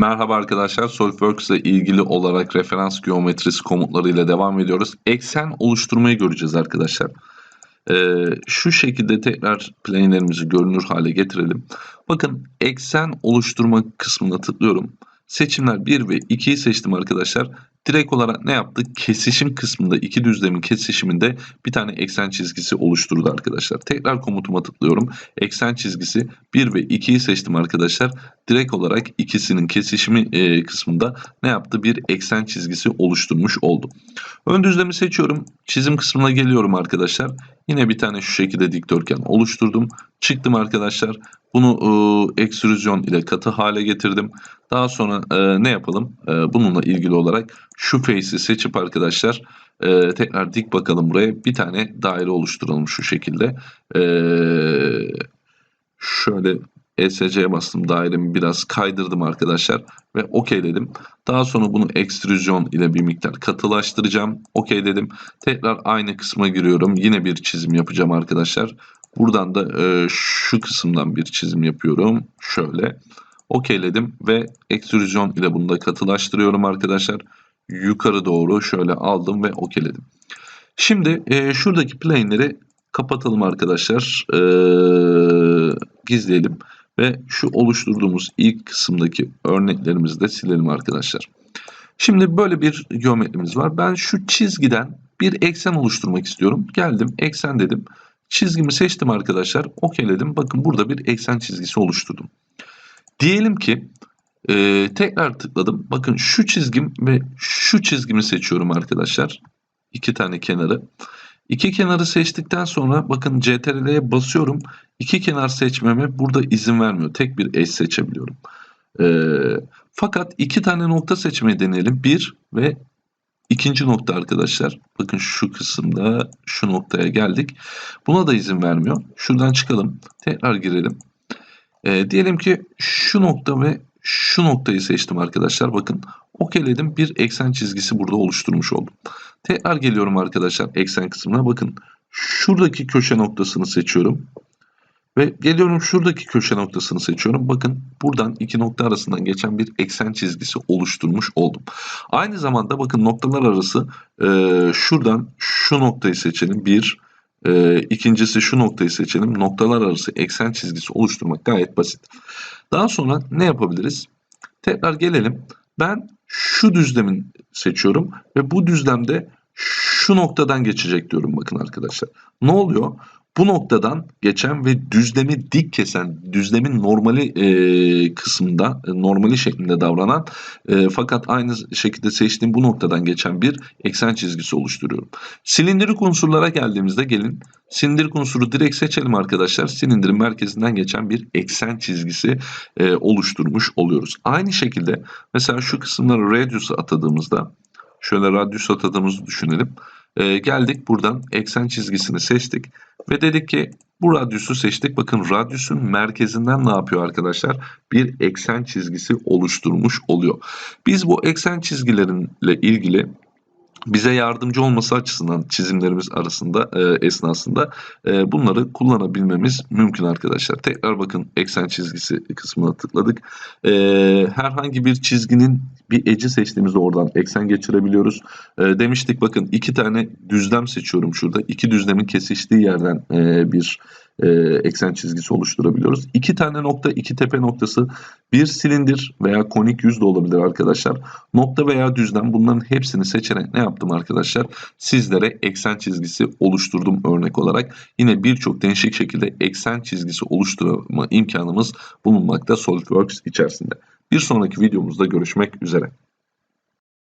Merhaba arkadaşlar, SolidWorks ile ilgili olarak referans geometrisi komutları ile devam ediyoruz. Eksen oluşturmayı göreceğiz arkadaşlar. Ee, şu şekilde tekrar plane'lerimizi görünür hale getirelim. Bakın eksen oluşturma kısmına tıklıyorum. Seçimler 1 ve 2'yi seçtim arkadaşlar. Direkt olarak ne yaptık? Kesişim kısmında iki düzlemin kesişiminde bir tane eksen çizgisi oluşturdu arkadaşlar. Tekrar komutuma tıklıyorum. Eksen çizgisi 1 ve 2'yi seçtim arkadaşlar. Direkt olarak ikisinin kesişimi e, kısmında ne yaptı? Bir eksen çizgisi oluşturmuş oldu. Ön düzlemi seçiyorum. Çizim kısmına geliyorum arkadaşlar. Yine bir tane şu şekilde dikdörtgen oluşturdum. Çıktım arkadaşlar. Bunu e, ekstrüzyon ile katı hale getirdim. Daha sonra e, ne yapalım? E, bununla ilgili olarak şu face'i seçip arkadaşlar e, tekrar dik bakalım buraya. Bir tane daire oluşturalım şu şekilde. E, şöyle ESC'ye bastım dairemi biraz kaydırdım arkadaşlar ve OK dedim. Daha sonra bunu ekstrüzyon ile bir miktar katılaştıracağım. OK dedim. Tekrar aynı kısma giriyorum. Yine bir çizim yapacağım arkadaşlar. Buradan da e, şu kısımdan bir çizim yapıyorum. Şöyle. OK'ledim ve ekstrüzyon ile bunu da katılaştırıyorum arkadaşlar. Yukarı doğru şöyle aldım ve OK'ledim. Şimdi e, şuradaki plane'leri kapatalım arkadaşlar. E, gizleyelim. Ve şu oluşturduğumuz ilk kısımdaki örneklerimizi de silelim arkadaşlar. Şimdi böyle bir geometrimiz var. Ben şu çizgiden bir eksen oluşturmak istiyorum. Geldim eksen dedim. Çizgimi seçtim arkadaşlar. OK'ledim. Bakın burada bir eksen çizgisi oluşturdum. Diyelim ki e, tekrar tıkladım. Bakın şu çizgim ve şu çizgimi seçiyorum arkadaşlar. İki tane kenarı. İki kenarı seçtikten sonra bakın CTRL'ye basıyorum. İki kenar seçmeme burada izin vermiyor. Tek bir eş seçebiliyorum. E, fakat iki tane nokta seçmeyi deneyelim. Bir ve ikinci nokta arkadaşlar. Bakın şu kısımda şu noktaya geldik. Buna da izin vermiyor. Şuradan çıkalım. Tekrar girelim. E, diyelim ki şu nokta ve şu noktayı seçtim arkadaşlar. Bakın okeyledim. Bir eksen çizgisi burada oluşturmuş oldum. Tekrar geliyorum arkadaşlar eksen kısmına. Bakın şuradaki köşe noktasını seçiyorum. Ve geliyorum şuradaki köşe noktasını seçiyorum. Bakın buradan iki nokta arasından geçen bir eksen çizgisi oluşturmuş oldum. Aynı zamanda bakın noktalar arası e, şuradan şu noktayı seçelim. Bir, e, ikincisi şu noktayı seçelim. Noktalar arası eksen çizgisi oluşturmak gayet basit. Daha sonra ne yapabiliriz? Tekrar gelelim. Ben şu düzlemin seçiyorum ve bu düzlemde şu noktadan geçecek diyorum bakın arkadaşlar. Ne oluyor? Bu noktadan geçen ve düzlemi dik kesen, düzlemin normali e, kısmında, e, normali şeklinde davranan e, fakat aynı şekilde seçtiğim bu noktadan geçen bir eksen çizgisi oluşturuyorum. Silindirik unsurlara geldiğimizde gelin silindirik unsuru direkt seçelim arkadaşlar. Silindirin merkezinden geçen bir eksen çizgisi e, oluşturmuş oluyoruz. Aynı şekilde mesela şu kısımları radius'a atadığımızda şöyle radius atadığımızı düşünelim. E, geldik buradan eksen çizgisini seçtik ve dedik ki bu radyusu seçtik. Bakın radyusun merkezinden ne yapıyor arkadaşlar? Bir eksen çizgisi oluşturmuş oluyor. Biz bu eksen çizgilerinle ilgili bize yardımcı olması açısından çizimlerimiz arasında e, esnasında e, bunları kullanabilmemiz mümkün arkadaşlar. Tekrar bakın eksen çizgisi kısmına tıkladık. E, herhangi bir çizginin bir eci seçtiğimizde oradan eksen geçirebiliyoruz. E, demiştik bakın iki tane düzlem seçiyorum şurada. İki düzlemin kesiştiği yerden e, bir e, eksen çizgisi oluşturabiliyoruz. İki tane nokta, iki tepe noktası, bir silindir veya konik yüz de olabilir arkadaşlar. Nokta veya düzlem bunların hepsini seçerek ne yaptım arkadaşlar? Sizlere eksen çizgisi oluşturdum örnek olarak. Yine birçok değişik şekilde eksen çizgisi oluşturma imkanımız bulunmakta SolidWorks içerisinde. Bir sonraki videomuzda görüşmek üzere.